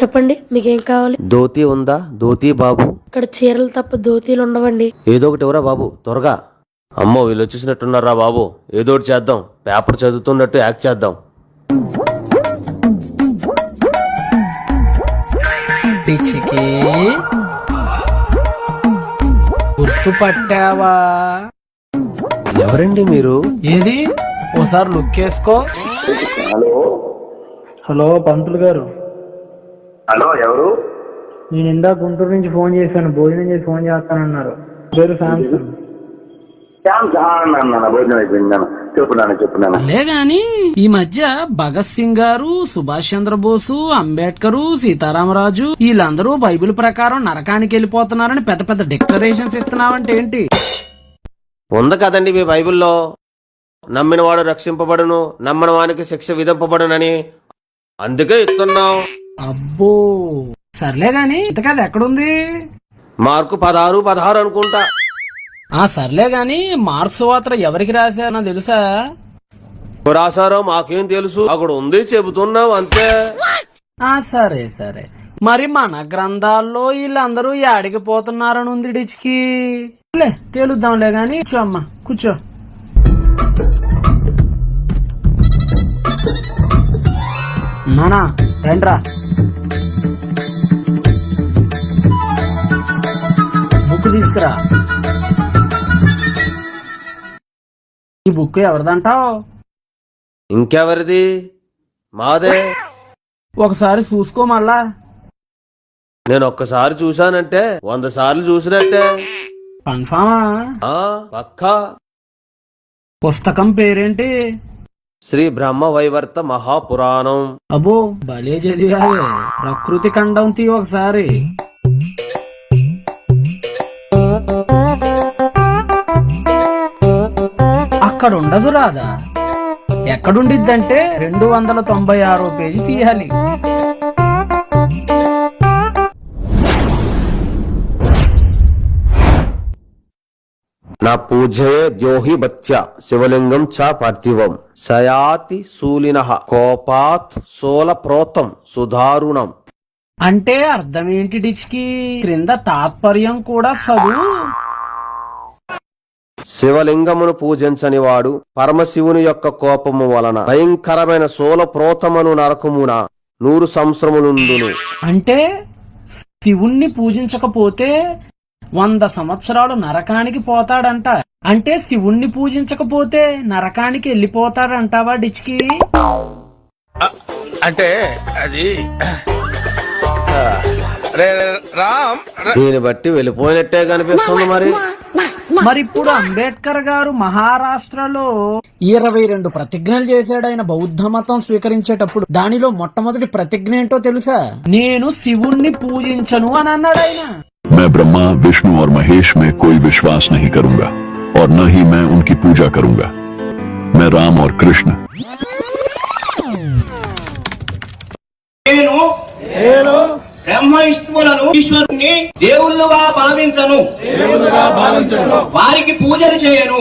చెప్పండి మీకేం కావాలి? ధోతి ఉందా? ధోతి బాబు. ఇక్కడ చీరలు తప్ప ధోతీలు ఉండవండి. ఏదో ఒకటి ఎవరా బాబు? త్వరగా. అమ్మో వీళ్ళు వచ్చేసినట్టున్నారా బాబు? ఏదో ఒకటి చేద్దాం. పేపర్ చదువుతున్నట్టు యాక్ట్ చేద్దాం. పిచ్చికి గుర్తుపట్టావా ఎవరండి మీరు? ఏది? ఓసారి లుక్ వేసుకో. హలో. పంతులు గారు. హలో ఎవరు? నేను ఇందా గుంటూరు నుంచి ఫోన్ చేశాను భోజనం చేసి ఫోన్ చేస్తానన్నారు. పేరు శాంసంగ్ భోజనం అయిపోయింది చెప్పున్నాను చెప్పున్నాను లే గాని ఈ మధ్య భగత్ సింగ్ గారు సుభాష్ చంద్రబోసు అంబేద్కర్ సీతారామరాజు వీళ్ళందరూ బైబిల్ ప్రకారం నరకానికి వెళ్ళిపోతున్నారని పెద్ద పెద్ద డిక్లరేషన్స్ ఇస్తున్నావంటే ఏంటి? ఉంది కదండి మీ బైబిల్లో. నమ్మినవాడు రక్షింపబడును నమ్మని వానికి శిక్ష విధింపబడునని అందుకే ఇస్తున్నాం అబ్బో! సర్లే గాని ఇంతకాదు ఎక్కడుంది? మార్కు పదహారు పదహారు అనుకుంటా. ఆ సర్లే గాని మార్క్స్ వాత్ర ఎవరికి రాశానో తెలుసా? రాశారో మాకేం తెలుసు? అక్కడ ఉంది చెబుతున్నాం అంతే. ఆ సరే సరే. మరి మన గ్రంథాల్లో వీళ్ళందరూ యాడికి పోతున్నారని ఉంది డిచ్కి? లే తేలుద్దాంలే గాని కూర్చో అమ్మా కూర్చో. నానా రండ్రా. బుక్ తీసుకురా. ఈ బుక్ ఎవరిదంటావు? ఇంకెవరిది? మాదే. ఒకసారి చూసుకో మళ్ళా. నేను ఒక్కసారి చూశానంటే వంద సార్లు చూసినట్టే. కన్ఫామా? ఆ పక్కా. పుస్తకం పేరేంటి? శ్రీ బ్రహ్మ వైవర్త మహాపురాణం. అబ్బో భలే చదివావే. ప్రకృతి ఖండం తీ ఒకసారి. అక్కడ ఉండదు రాదా ఎక్కడుండిద్దంటే రెండు వందల తొంభై ఆరో పేజీ తీయాలి. నా పూజయే ద్యోహి భక్త్య శివలింగం చ పార్థివం. సయాతి శూలిన కోపాత్ సోల ప్రోతం సుధారుణం. అంటే అర్థం ఏంటి డిచ్కి? క్రింద తాత్పర్యం కూడా చదువు. శివలింగమును పూజించని వాడు పరమశివుని యొక్క కోపము వలన భయంకరమైన సోల ప్రోతమను నరకమున నూరు సంవత్సరములుండును. అంటే శివుణ్ణి పూజించకపోతే వంద సంవత్సరాలు నరకానికి పోతాడంట. అంటే శివుణ్ణి పూజించకపోతే నరకానికి వెళ్ళిపోతాడంటావా డిచ్కి? అంటే అది దీన్ని బట్టి వెళ్ళిపోయినట్టే కనిపిస్తుంది మరి. మరి ఇప్పుడు అంబేద్కర్ గారు మహారాష్ట్రలో ఇరవై రెండు ప్రతిజ్ఞలు చేశాడు ఆయన బౌద్ధ మతం స్వీకరించేటప్పుడు దానిలో మొట్టమొదటి ప్రతిజ్ఞ ఏంటో తెలుసా నేను శివుణ్ణి పూజించను అని అన్నాడు ఆయన मैं ब्रह्मा विष्णु और महेश में कोई विश्वास नहीं करूंगा और न ही मैं उनकी पूजा करूंगा मैं राम और कृष्ण బ్రహ్మ విష్ణువులను ఈశ్వరుణ్ణి దేవుళ్ళుగా భావించను. వారికి పూజలు చేయను.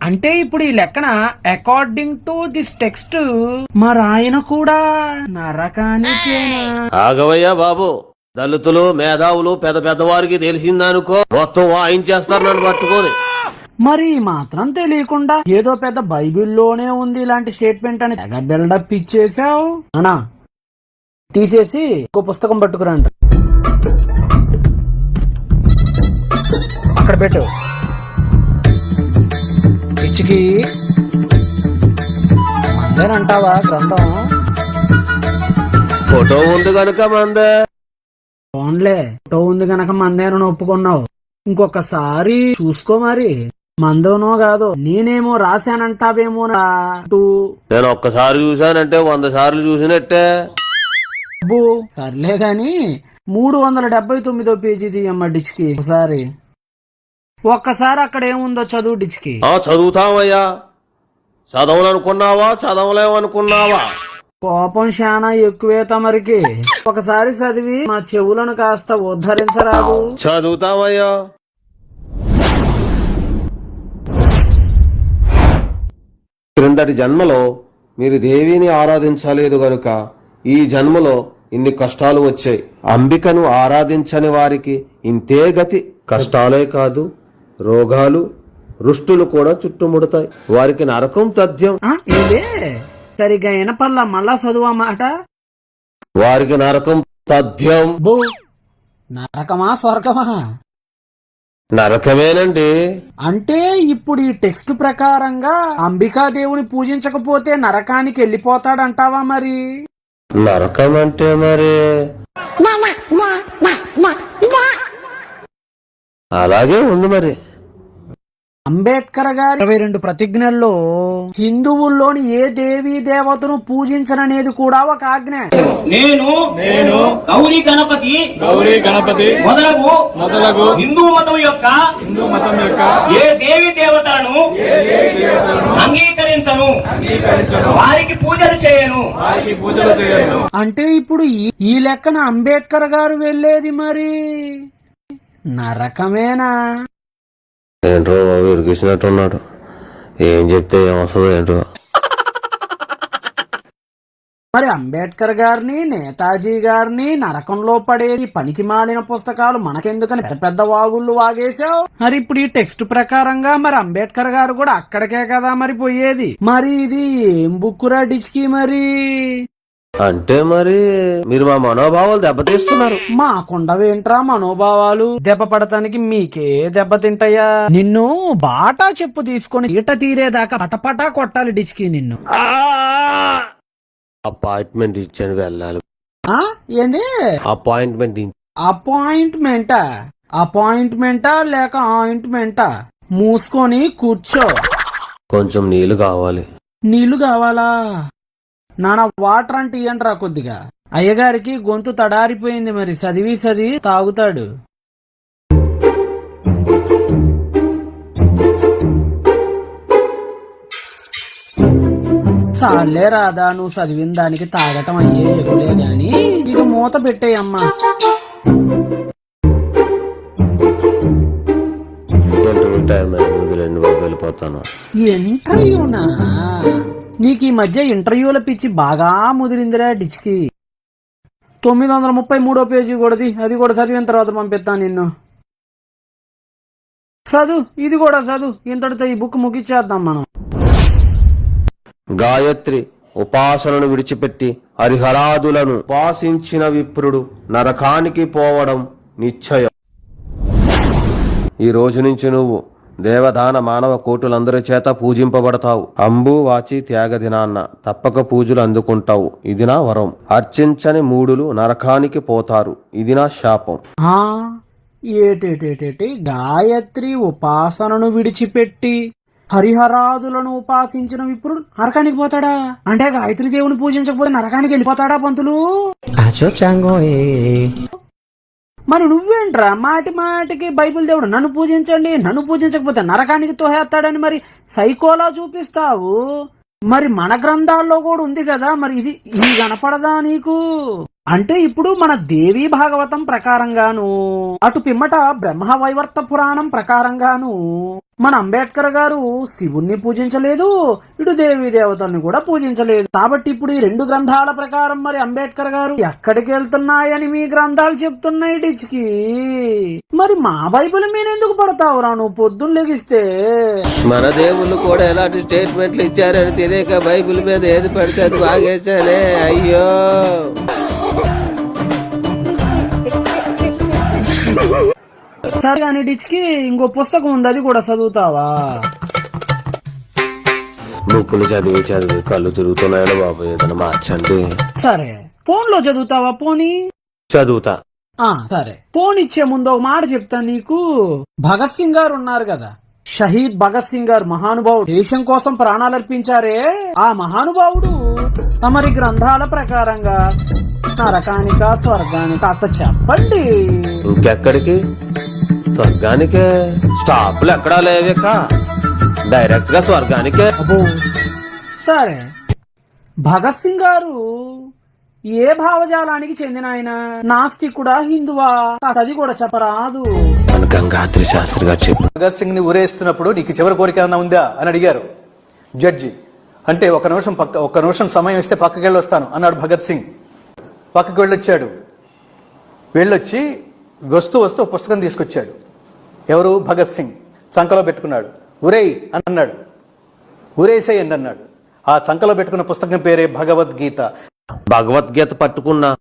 అంటే ఇప్పుడు ఈ లెక్కన అకార్డింగ్ టు దిస్ టెక్స్ట్ మరి ఆయన కూడా నరకానికేనా? ఆగవయ్యా బాబు. దళితులు మేధావులు పెద్ద పెద్దవారికి తెలిసిందనుకో మొత్తం వాయించేస్తారు నన్ను పట్టుకొని. మరి మాత్రం తెలియకుండా ఏదో పెద్ద బైబిల్లోనే ఉంది ఇలాంటి స్టేట్మెంట్ అని తెగ బిల్డప్ ఇచ్చేసావు అనా తీసేసి ఇంకో పుస్తకం పట్టుకురండి అక్కడ పెట్టు. పిచ్చికి. మందేనంటావా గ్రంథం? ఫోటో ఉంది కనుక మందే. ఫోన్లే. ఫోటో ఉంది గనక మందేనని ఒప్పుకున్నావు. ఇంకొకసారి చూసుకో మరి. మందోనో కాదో. నేనేమో రాశానంటావేమో నేను ఒక్కసారి చూశానంటే వంద సార్లు చూసినట్టే. బో సర్లే గాని మూడు వందల డెబ్బై తొమ్మిదో పేజీ డిచ్కి ఒకసారి. ఒక్కసారి అక్కడ ఏముందో చదువు డిచ్కి చదువుతావయ్యా. చదవలనుకున్నావా? చదవలేమనుకున్నావా కోపం శానా ఎక్కువే తమరికి. ఒకసారి చదివి మా చెవులను కాస్త ఉద్ధరించరాదు. చదువుతావయ్యా. క్రిందటి జన్మలో మీరు దేవిని ఆరాధించలేదు గనుక ఈ జన్మలో ఇన్ని కష్టాలు వచ్చాయి. అంబికను ఆరాధించని వారికి ఇంతే గతి. కష్టాలే కాదు రోగాలు రుష్టులు కూడా చుట్టుముడతాయి. వారికి నరకం తథ్యం. సరిగా వినపల్లా మళ్ళా చదువు మాట వారికి నరకం తథ్యం. బో నరకమా స్వర్గమా? నరకమేనండి. అంటే ఇప్పుడు ఈ టెక్స్ట్ ప్రకారంగా అంబికాదేవుని పూజించకపోతే నరకానికి వెళ్ళిపోతాడంటావా మరి? నరకం అంటే మరి అలాగే ఉంది మరి. అంబేద్కర్ గారి ఇరవై రెండు ప్రతిజ్ఞల్లో హిందువుల్లోని ఏ దేవీ దేవతను పూజించననేది కూడా ఒక ఆజ్ఞ. నేను నేను గౌరీ గణపతి గౌరీ గణపతి మొదలగు మొదలగు హిందూ మతం యొక్క హిందూ మతం యొక్క ఏ దేవి దేవతలను అంగీకరించను. వారికి పూజలు చేయను. వారికి పూజలు చేయను. అంటే ఇప్పుడు ఈ- లెక్కన అంబేద్కర్ గారు వెళ్ళేది మరి? నరకమేనా? ఏంట్రో బాబు ఇరికిసినట్టున్నాడు ఏం చెప్తే ఏమొస్తుందో ఏంటో. మరి అంబేద్కర్ గారిని నేతాజీ గారిని నరకంలో పడేది పనికి మాలిన పుస్తకాలు మనకెందుకని పెద్ద పెద్ద వాగుళ్ళు వాగేశావు? మరి ఇప్పుడు ఈ టెక్స్ట్ ప్రకారంగా మరి అంబేద్కర్ గారు కూడా అక్కడికే కదా మరి పోయేది? మరి ఇది ఏం బుక్కురా డిచ్కి మరి? అంటే మరి మీరు మా మనోభావాలు దెబ్బతీస్తున్నారు. మా కొండవేంట్రా మనోభావాలు? దెబ్బ పడటానికి మీకే దెబ్బ తింటాయా నిన్ను బాటా చెప్పు తీసుకొని ఈట తీరేదాకా పటపటా కొట్టాలి డిచ్కి నిన్ను. అపాయింట్మెంట్ ఇచ్చాను వెళ్ళాలి. ఆ? ఏంది? అపాయింట్మెంట్ అపాయింట్మెంటా? అపాయింట్మెంటా లేక ఆయింట్మెంటా? మూసుకొని కూర్చో. కొంచెం నీళ్ళు కావాలి. నీళ్ళు కావాలా? నాన్న వాటర్ అంటే ఇయ్యండిరా కొద్దిగా. అయ్యగారికి గొంతు తడారిపోయింది మరి. చదివి చదివి తాగుతాడు. సాలే రాదా నువ్వు చదివిన దానికి తాగటం అయ్యే ఎగులే గాని ఇక మూత పెట్టేయమ్మా. వెళ్ళిపోతాను. ఇంటర్వ్యూనా? నీకు ఈ మధ్య ఇంటర్వ్యూల పిచ్చి బాగా ముదిరిందిరా డిచ్కి. తొమ్మిది వందల ముప్పై మూడో పేజీ కూడాది అది కూడా చదివిన తర్వాత పంపిస్తాను నిన్ను. చదువు ఇది కూడా చదువు. ఇంతటితో ఈ బుక్ ముగిచ్చేద్దాం మనం. గాయత్రి ఉపాసనను విడిచిపెట్టి హరిహరాదులను ఉపాసించిన విప్రుడు నరకానికి పోవడం నిశ్చయం. ఈ రోజు నుంచి నువ్వు దేవదాన మానవ కోటులందరి చేత పూజింపబడతావు. అంబు వాచి త్యాగ దినాన్న తప్పక పూజలు అందుకుంటావు. ఇది నా వరం. అర్చించని మూడులు నరకానికి పోతారు. ఇది నా శాపం ఏటేటేటేటి? గాయత్రి ఉపాసనను విడిచిపెట్టి హరిహరాదులను ఉపాసించిన విప్రుడు నరకానికి పోతాడా? అంటే గాయత్రి దేవుని పూజించకపోతే నరకానికి వెళ్ళిపోతాడా పంతులు? మరి నువ్వేంట్రా మాటి మాటికి బైబిల్ దేవుడు నన్ను పూజించండి నన్ను పూజించకపోతే నరకానికి తోహేస్తాడని మరి సైకోలా చూపిస్తావు? మరి మన గ్రంథాల్లో కూడా ఉంది కదా మరి ఇది ఇది కనపడదా నీకు? అంటే ఇప్పుడు మన దేవీ భాగవతం ప్రకారంగాను అటు పిమ్మట బ్రహ్మ వైవర్త పురాణం ప్రకారంగాను మన అంబేద్కర్ గారు శివుణ్ణి పూజించలేదు ఇటు దేవీ దేవతల్ని కూడా పూజించలేదు. కాబట్టి ఇప్పుడు ఈ రెండు గ్రంథాల ప్రకారం మరి అంబేద్కర్ గారు ఎక్కడికి వెళ్తున్నాయని మీ గ్రంథాలు చెప్తున్నాయి డిచ్కి. మరి మా బైబిల్ మీద ఎందుకు పడతావురా నువ్వు పొద్దున్న లెగిస్తే? మన దేవుళ్ళు కూడా ఎలాంటి స్టేట్మెంట్లు ఇచ్చారని తెలియక బైబిల్ మీద ఏది పడితే అది బాగేశానే అయ్యో! సరే కానీ డిచ్కి ఇంకో పుస్తకం ఉంది అది కూడా చదువుతావా? బుక్కులు చదివి చదివి కళ్ళు తిరుగుతున్నాయని బాబు ఏదైనా మార్చండి. సరే. ఫోన్లో చదువుతావా పోనీ? చదువుతా. ఆ సరే. ఫోన్ ఇచ్చే ముందు ఒక మాట చెప్తాను నీకు. భగత్ సింగ్ గారు ఉన్నారు కదా. షహీద్ భగత్ సింగ్ గారు మహానుభావుడు. దేశం కోసం ప్రాణాలు అర్పించారే ఆ మహానుభావుడు తమరి గ్రంథాల ప్రకారంగా నరకానిక స్వర్గానిక కాస్త చెప్పండి. ఇంకెక్కడికి? స్వర్గానికే? స్టాపులు ఎక్కడా లేవేక డైరెక్ట్గా స్వర్గానికే. అబ్బో సరే. భగత్ సింగ్ గారు ఏ భావజాలానికి చెందిన ఆయన నాస్తికుడా హిందువా? అది కూడా చెప్పరాదు. మన గంగాత్రి శాస్త్రి గారు చెప్పు భగత్ సింగ్ని ఊరేస్తున్నప్పుడు నీకు చివరి కోరిక ఏమైనా ఉందా? అని అడిగారు. జడ్జి. అంటే ఒక నిమిషం పక్క ఒక నిమిషం సమయం ఇస్తే పక్కకి వెళ్ళి వస్తాను అన్నాడు భగత్ సింగ్. పక్కకి వెళ్ళొచ్చాడు. వెళ్ళొచ్చి వస్తూ వస్తూ ఒక పుస్తకం తీసుకొచ్చాడు. ఎవరు? భగత్ సింగ్. చంకలో పెట్టుకున్నాడు. ఉరేయ్ అని అన్నాడు. ఉరేసేయండి అన్నాడు. ఆ చంకలో పెట్టుకున్న పుస్తకం పేరే భగవద్గీత. భగవద్గీత పట్టుకున్న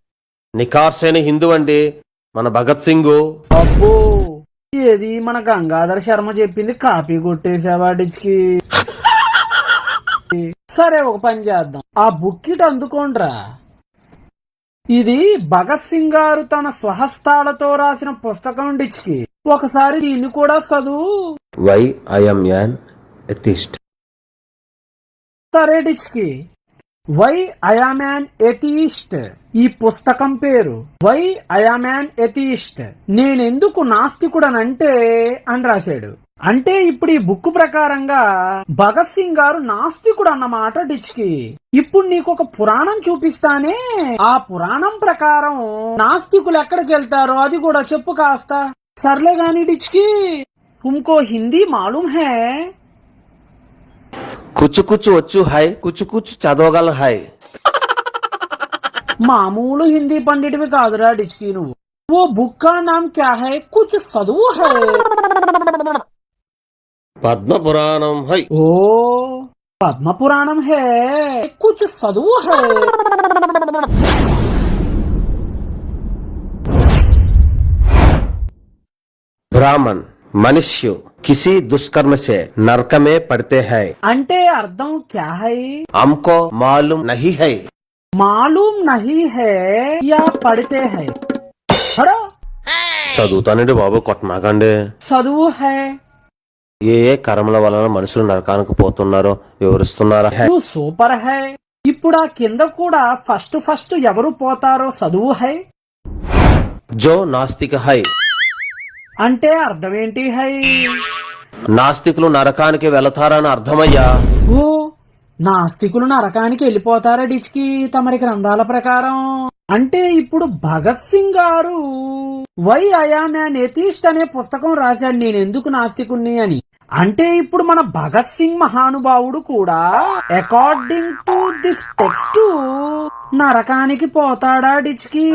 నికార్సైన హిందూ అండి మన భగత్ సింగ్. అబ్బో ఏది మన గంగాధర శర్మ చెప్పింది? కాపీ కొట్టేసావా డిచ్కి? సరే ఒక పని చేద్దాం. ఆ బుక్ ఇటు అందుకోండ్రా. ఇది భగత్ సింగ్ గారు తన స్వహస్తాలతో రాసిన పుస్తకం డిచ్కి ఒకసారి దీన్ని కూడా చదువు. వై ఐఎమ్ యాన్ ఎథిస్ట్ సరే డిచ్కి. Why I am an atheist ఈ పుస్తకం పేరు. వై ఐఆమ్ యాన్ ఎథియిస్ట్ నేనెందుకు నాస్తికుడనంటే అని రాశాడు. అంటే ఇప్పుడు ఈ బుక్ ప్రకారంగా భగత్ సింగ్ గారు నాస్తికుడు అన్నమాట డిచ్కి. ఇప్పుడు నీకు ఒక పురాణం చూపిస్తానే ఆ పురాణం ప్రకారం నాస్తికులు ఎక్కడికి వెళ్తారో అది కూడా చెప్పు కాస్త. సర్లే గాని డిచ్కి. ఇంకో హిందీ మాలూమ్ హే. కుచ్చు కుచ్చు వచ్చు హాయ్ కుచ్చు కుచ్చు చదవగల హాయ్ మామూలు హిందీ పండిటివి కాదురా డిచ్కి నువ్వు. ఓ బుక్ నామ్ క్యా హై? కుచ్ చదువు హై. పద్మ పురాణం హై ఓ పద్మ పురాణం హే कुछ చదువు है ब्राह्मण मनुष्य किसी दुष्कर्म से नरक में पड़ते हैं అంటే అర్థం క్యా హై हमको मालूम नहीं है మాలూమ్ నహీ హే యా పడితే హై హడో చదువుతానండి బాబు కొట్టమాకండి చదువు హై ఏ ఏ కర్మల వలన మనుషులు నరకానికి పోతున్నారో వివరిస్తున్నారా? Super high. ఇప్పుడు ఆ కింద కూడా ఫస్ట్ ఫస్ట్ ఎవరు పోతారో చదువు హై. జో నాస్తిక హై. అంటే అర్థం ఏంటి హై? నాస్తికులు నరకానికి వెళతారని అర్థమయ్యా? ఓ నాస్తికులు నరకానికి వెళ్ళిపోతారా డిచ్కి తమరి గ్రంథాల ప్రకారం? అంటే ఇప్పుడు భగత్ సింగ్ గారు వై ఐఆమ్ యాన్ ఎథిస్ట్ అనే పుస్తకం రాశాడు నేను ఎందుకు నాస్తికుణ్ణి అని? అంటే ఇప్పుడు మన భగత్ సింగ్ మహానుభావుడు కూడా అకార్డింగ్ టు దిస్ టెక్స్ట్ నరకానికి పోతాడా డిచ్కి?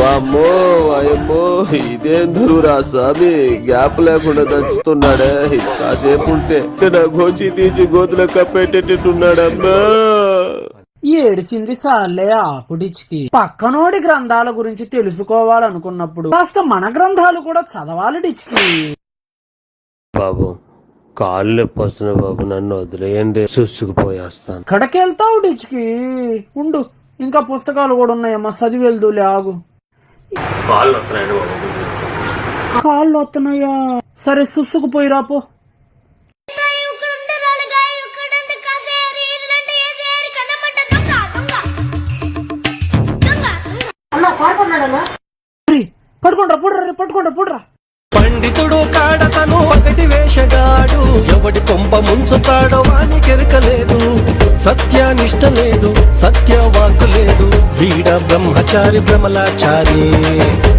వామ్మో వాయమ్మో ఇదేం ధరురా స్వామి? గ్యాప్ లేకుండా దంచుతున్నాడే. కాసేపు ఉంటే నా గోచి తీసి గోతులకు కప్పెట్టేటట్టున్నాడమ్మా. ఏడిసింది సార్లే ఆపుడిచ్కి పక్కనోడి గ్రంథాల గురించి తెలుసుకోవాలనుకున్నప్పుడు కాస్త మన గ్రంథాలు కూడా చదవాలి డిచ్కి. బాబు కాళ్ళు నొప్పి వస్తున్నాయి బాబు నన్ను వదిలేయండి. చూసుకుపోయేస్తాను ఎక్కడికి వెళ్తావు డిచ్కి? ఉండు ఇంకా పుస్తకాలు కూడా ఉన్నాయమ్మా చదివి వెళ్దులే ఆగు కాళ్ళు వస్తున్నాయా సరే సుసుకుపోయి రాపో పట్టుకుండ్రా పుడ్రా పట్టుకుండ్రా పుడ్రా పండితుడు కాడతను ఒకటి వేషగాడు. ఎవడి కొంప ముంచుతాడో వానికెరకలేదు సత్యానిష్ట లేదు సత్యవాకు లేదు. వీడ బ్రహ్మచారి భ్రమలాచారి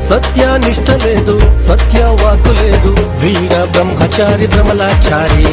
సత్యానిష్ట లేదు సత్యవాకు లేదు. వీడ బ్రహ్మచారి భ్రమలాచారి